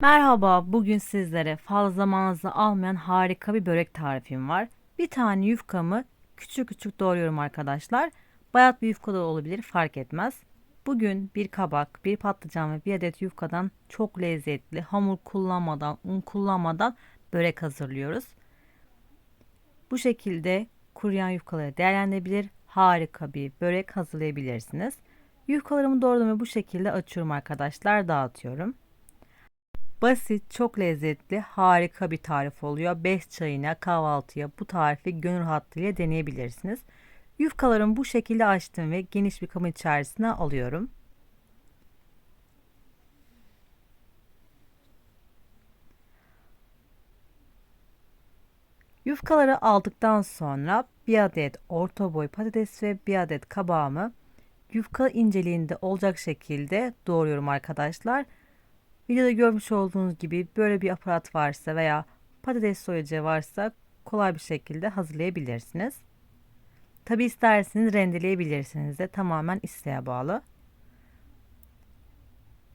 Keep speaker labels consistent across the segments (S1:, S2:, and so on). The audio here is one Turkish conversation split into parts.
S1: Merhaba, bugün sizlere fazla zamanınızı almayan harika bir börek tarifim var. Bir tane yufkamı küçük küçük doğruyorum arkadaşlar. Bayat bir yufka da olabilir fark etmez. Bugün bir kabak, bir patlıcan ve bir adet yufkadan çok lezzetli hamur kullanmadan, un kullanmadan börek hazırlıyoruz. Bu şekilde kuruyan yufkaları değerlendirebilir, harika bir börek hazırlayabilirsiniz. Yufkalarımı doğradım ve bu şekilde açıyorum arkadaşlar, dağıtıyorum. Basit, çok lezzetli, harika bir tarif oluyor. 5 çayına, kahvaltıya bu tarifi gönül rahatlığıyla deneyebilirsiniz. Yufkalarımı bu şekilde açtım ve geniş bir kabın içerisine alıyorum. Yufkaları aldıktan sonra bir adet orta boy patates ve bir adet kabağımı yufka inceliğinde olacak şekilde doğruyorum arkadaşlar. Videoda görmüş olduğunuz gibi böyle bir aparat varsa veya patates soyacağı varsa kolay bir şekilde hazırlayabilirsiniz. Tabi isterseniz rendeleyebilirsiniz de tamamen isteğe bağlı.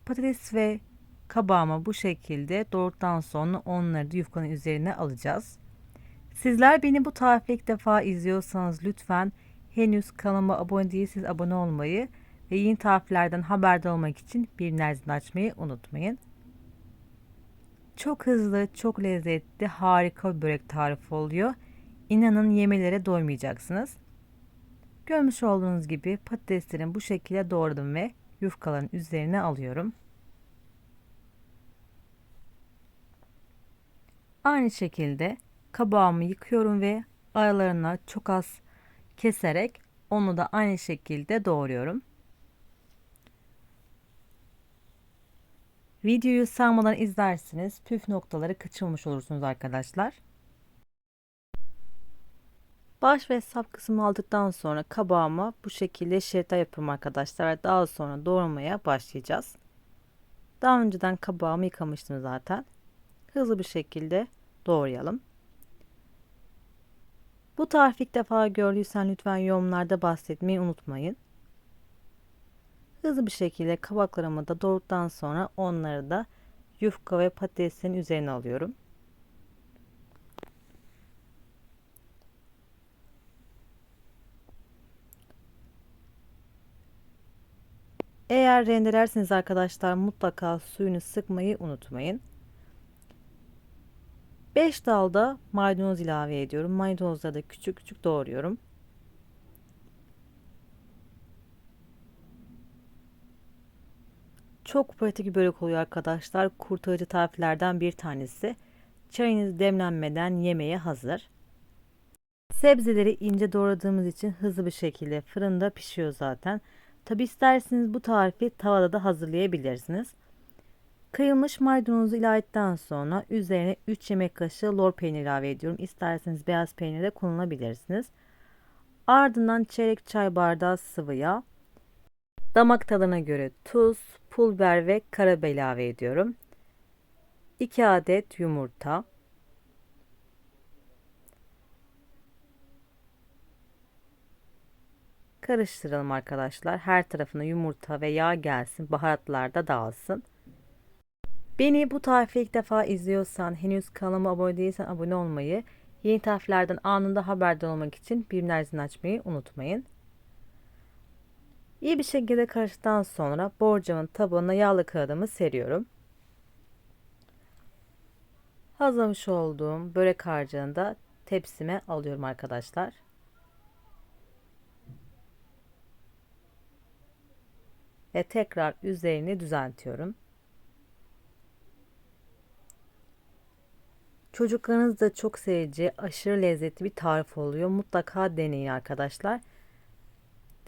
S1: Patates ve kabağımı bu şekilde doğrulttan sonra onları da yufkanın üzerine alacağız. Sizler beni bu tarifi ilk defa izliyorsanız lütfen henüz kanalıma abone değilseniz abone olmayı ve yeni tariflerden haberdar olmak için bir zilini açmayı unutmayın. Çok hızlı, çok lezzetli, harika bir börek tarifi oluyor. İnanın yemelere doymayacaksınız. Görmüş olduğunuz gibi patateslerin bu şekilde doğradım ve yufkaların üzerine alıyorum. Aynı şekilde kabağımı yıkıyorum ve aralarına çok az keserek onu da aynı şekilde doğruyorum. Videoyu sarmadan izlersiniz. Püf noktaları kaçırmış olursunuz arkadaşlar. Baş ve sap kısmını aldıktan sonra kabağıma bu şekilde şeritler yapıyorum arkadaşlar. Ve daha sonra doğramaya başlayacağız. Daha önceden kabağımı yıkamıştım zaten. Hızlı bir şekilde doğrayalım. Bu tarifi ilk defa gördüysen lütfen yorumlarda bahsetmeyi unutmayın. Hızlı bir şekilde kabaklarımı da doğrulttan sonra onları da yufka ve patatesin üzerine alıyorum. Eğer rendelerseniz arkadaşlar mutlaka suyunu sıkmayı unutmayın. 5 dalda maydanoz ilave ediyorum. Maydanozları da küçük küçük doğruyorum. Çok pratik bir börek oluyor arkadaşlar. Kurtarıcı tariflerden bir tanesi. Çayınız demlenmeden yemeğe hazır. Sebzeleri ince doğradığımız için hızlı bir şekilde fırında pişiyor zaten. Tabi isterseniz bu tarifi tavada da hazırlayabilirsiniz. Kıyılmış maydanozu ilave ettikten sonra üzerine 3 yemek kaşığı lor peynir ilave ediyorum. İsterseniz beyaz peynir de kullanabilirsiniz. Ardından çeyrek çay bardağı sıvı yağ, damak tadına göre tuz, pul biber ve karabiber ilave ediyorum. 2 adet yumurta. Karıştıralım arkadaşlar. Her tarafına yumurta ve yağ gelsin. Baharatlar da dağılsın. Beni bu tarifi ilk defa izliyorsan, henüz kanalıma abone değilsen abone olmayı, yeni tariflerden anında haberdar olmak için bildirim açmayı unutmayın. İyi bir şekilde karıştıktan sonra borcamın tabanına yağlı kağıdımı seriyorum. Hazırlamış olduğum börek harcını da tepsime alıyorum arkadaşlar. Ve tekrar üzerini düzeltiyorum. Çocuklarınız da çok seveceği aşırı lezzetli bir tarif oluyor. Mutlaka deneyin arkadaşlar.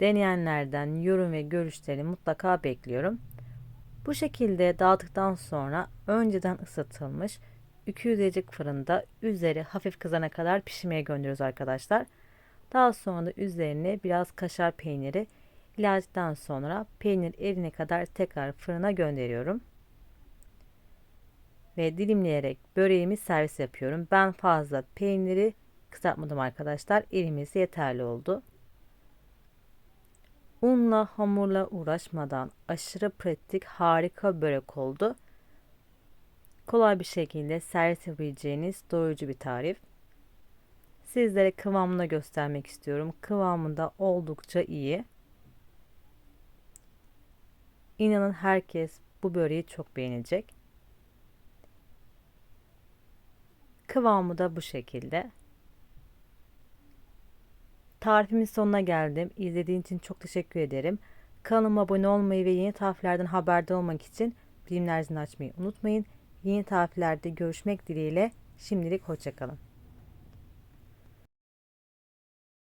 S1: Deneyenlerden yorum ve görüşlerini mutlaka bekliyorum. Bu şekilde dağıttıktan sonra önceden ısıtılmış 200 derecek fırında üzeri hafif kızana kadar pişmeye gönderiyoruz arkadaşlar. Daha sonra da üzerine biraz kaşar peyniri ilaveden sonra peynir erine kadar tekrar fırına gönderiyorum. Ve dilimleyerek böreğimi servis yapıyorum. Ben fazla peyniri kızartmadım arkadaşlar. Erimesi yeterli oldu. Unla hamurla uğraşmadan aşırı pratik harika börek oldu. Kolay bir şekilde servis yapabileceğiniz doyurucu bir tarif. Sizlere kıvamını göstermek istiyorum. Kıvamı da oldukça iyi. İnanın herkes bu böreği çok beğenecek. Kıvamı da bu şekilde. Tarifimin sonuna geldim. İzlediğin için çok teşekkür ederim. Kanalıma abone olmayı ve yeni tariflerden haberdar olmak için bilimler açmayı unutmayın. Yeni tariflerde görüşmek dileğiyle şimdilik hoşçakalın.